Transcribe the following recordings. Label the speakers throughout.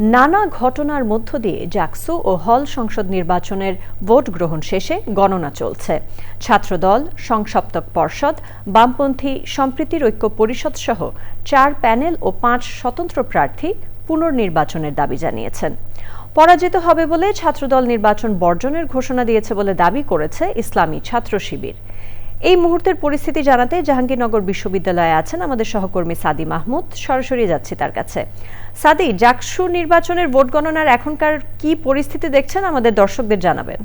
Speaker 1: নানা ঘটনার মধ্য দিয়ে জাকসু ও হল সংসদ নির্বাচনের ভোট গ্রহণ শেষে গণনা চলছে। ছাত্রদল, সংসপ্তক পর্ষদ, বামপন্থী, সম্প্রীতির ঐক্য পরিষদ সহ চার প্যানেল ও পাঁচ স্বতন্ত্র প্রার্থী পুনর্নির্বাচনের দাবি জানিয়েছেন। পরাজিত হবে বলে ছাত্রদল নির্বাচন বর্জনের ঘোষণা দিয়েছে বলে দাবি করেছে ইসলামী ছাত্র শিবির। এই মুহূর্তের পরিস্থিতি জানাতে জাহাঙ্গীরনগর বিশ্ববিদ্যালয়ে আছেন আমাদের সহকর্মী সাদি মাহমুদ সরাসরি যাচ্ছি তার কাছে। সাদি, জাকসু নির্বাচনের ভোট গণনার এখনকার কি পরিস্থিতি দেখছেন আমাদের দর্শকদের জানাবেন।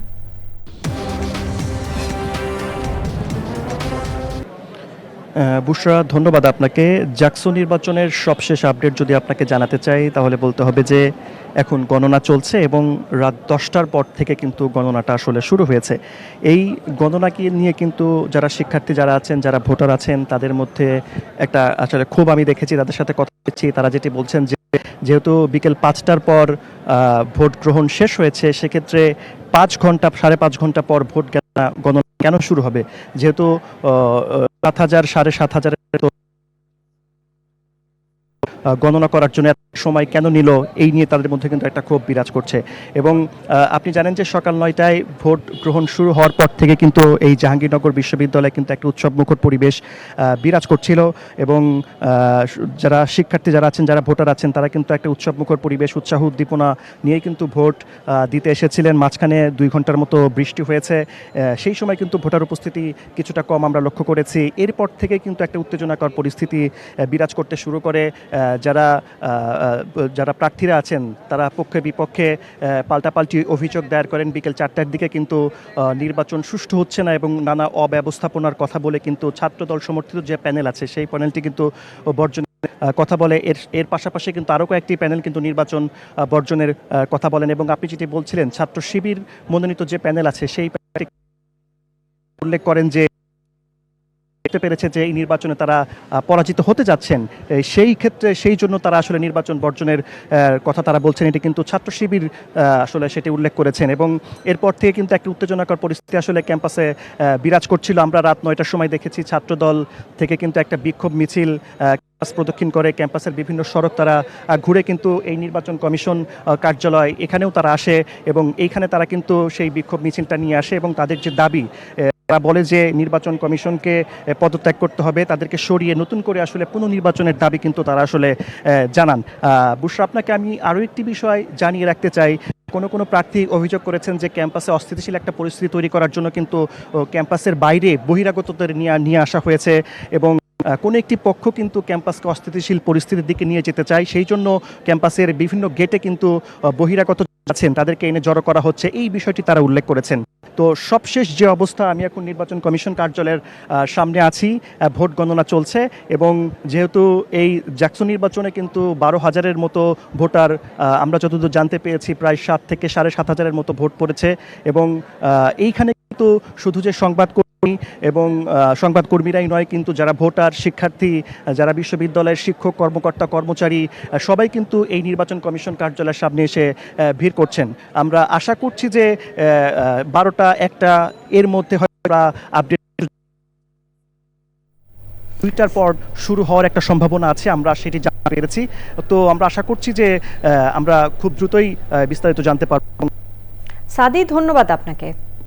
Speaker 2: বুশরা, ধন্যবাদ আপনাকে। জাকসু নির্বাচনের সবশেষ আপডেট যদি আপনাকে জানাতে চাই, তাহলে বলতে হবে যে, এখন গণনা চলছে এবং রাত দশটার পর থেকে কিন্তু গণনাটা আসলে শুরু হয়েছে। এই গণনাকে নিয়ে কিন্তু যারা শিক্ষার্থী যারা আছেন, যারা ভোটার আছেন, তাদের মধ্যে একটা আসলে খুব আমি দেখেছি, তাদের সাথে কথা বলছি তারা যেটি বলছেন যে, যেহেতু বিকেল পাঁচটার পর ভোট গ্রহণ শেষ হয়েছে, সেক্ষেত্রে পাঁচ ঘণ্টা, সাড়ে পাঁচ ঘণ্টা পর ভোট গণনা- কেন শুরু হবে? যেহেতু সাত হাজার সাড়ে সাত হাজার গণনা করার জন্য সময় কেন নিল? এই নিয়ে তাদের মধ্যে কিন্তু একটা ক্ষোভ বিরাজ করছে। এবং আপনি জানেন যে সকাল নয়টায় ভোট গ্রহণ শুরু হওয়ার পর থেকে কিন্তু এই জাহাঙ্গীরনগর বিশ্ববিদ্যালয়ে কিন্তু একটা উৎসব মুখর পরিবেশ বিরাজ করছিল। এবং যারা শিক্ষার্থী যারা আছেন, যারা ভোটার আছেন, তারা কিন্তু একটা উৎসব মুখর পরিবেশ, উৎসাহ, উদ্দীপনা নিয়ে কিন্তু ভোট দিতে এসেছিলেন। মাঝখানে দুই ঘণ্টার মতো বৃষ্টি হয়েছে। সেই সময় কিন্তু ভোটার উপস্থিতি কিছুটা কম আমরা লক্ষ্য করেছি। এরপর থেকে কিন্তু একটা উত্তেজনাকর পরিস্থিতি বিরাজ করতে শুরু করে। যারা যারা প্রার্থীরা আছেন, তারা পক্ষে বিপক্ষে পাল্টাপাল্টি অভিযোগ দায়ের করেন বিকেল চারটার দিকে, কিন্তু নির্বাচন সুষ্ঠু হচ্ছে না এবং নানা অব্যবস্থাপনার কথা বলে কিন্তু ছাত্রদল সমর্থিত যে প্যানেল আছে, সেই প্যানেলটি কিন্তু বর্জন কথা বলে। এর এর পাশাপাশি কিন্তু আরও কয়েকটি প্যানেল কিন্তু নির্বাচন বর্জনের কথা বলেন এবং আপনি যেটি বলছিলেন, ছাত্র শিবির মনোনীত যে প্যানেল আছে, সেই উল্লেখ করেন যে দেখতে পেরেছে যে এই নির্বাচনে তারা পরাজিত হতে যাচ্ছেন। সেই ক্ষেত্রে সেই জন্য তারা আসলে নির্বাচন বর্জনের কথা তারা বলছেন। এটি কিন্তু ছাত্র শিবির আসলে সেটি উল্লেখ করেছেন এবং এরপর থেকে কিন্তু একটা উত্তেজনাকর পরিস্থিতি আসলে ক্যাম্পাসে বিরাজ করছিল। আমরা রাত নয়টার সময় দেখেছি ছাত্রদল থেকে কিন্তু একটা বিক্ষোভ মিছিল ক্যাম্পাস প্রদক্ষিণ করে। ক্যাম্পাসের বিভিন্ন সড়ক তারা ঘুরে কিন্তু এই নির্বাচন কমিশন কার্যালয় এখানেও তারা আসে এবং এইখানে তারা কিন্তু সেই বিক্ষোভ মিছিলটা নিয়ে আসে এবং তাদের যে দাবি তারা বলে যে নির্বাচন কমিশনকে পদত্যাগ করতে হবে। তাদেরকে সরিয়ে নতুন করে আসলে পুনর্নির্বাচনের দাবি কিন্তু তারা আসলে জানান। বুশরা, আপনাকে আমি আরও একটি বিষয় জানিয়ে রাখতে চাই। কোনো কোনো প্রার্থী অভিযোগ করেছেন যে ক্যাম্পাসে অস্থিতিশীল একটা পরিস্থিতি তৈরি করার জন্য কিন্তু ক্যাম্পাসের বাইরে বহিরাগতদের নিয়ে নিয়ে আসা হয়েছে এবং কোনো একটি পক্ষ কিন্তু ক্যাম্পাসকে অস্থিতিশীল পরিস্থিতির দিকে নিয়ে যেতে চায়। সেই জন্য ক্যাম্পাসের বিভিন্ন গেটে কিন্তু বহিরাগত আছেন, তাদেরকে এনে জড়ো করা হচ্ছে। এই বিষয়টি তারা উল্লেখ করেছেন। তো সবশেষ যে অবস্থা, আমি এখন নির্বাচন কমিশন কার্যালয়ের সামনে আছি। ভোট গণনা চলছে এবং যেহেতু এই জ্যাকসন নির্বাচনে কিন্তু বারো হাজারের মতো ভোটার আমরা যতদূর জানতে পেরেছি প্রায় সাত থেকে সাড়ে সাত হাজারের মতো ভোট পড়েছে এবং এইখানে কিন্তু শুধু যে সংবাদকর্মী এবং সংবাদকর্মীরাই নয়, কিন্তু যারা ভোটার, শিক্ষার্থী যারা বিশ্ববিদ্যালয়ের শিক্ষক, কর্মকর্তা, কর্মচারী সবাই কিন্তু এই নির্বাচন কমিশন কার্যালয়ের সামনে এসে ভিড় করছেন। আমরা আশা করছি যে বারোটা একটা এর মধ্যে হয়তো পর শুরু হওয়ার একটা সম্ভাবনা আছে, আমরা সেটি জানতে পেরেছি। তো আমরা আশা করছি যে আমরা খুব দ্রুতই বিস্তারিত জানতে পারব।
Speaker 1: সাদি ধন্যবাদ আপনাকে।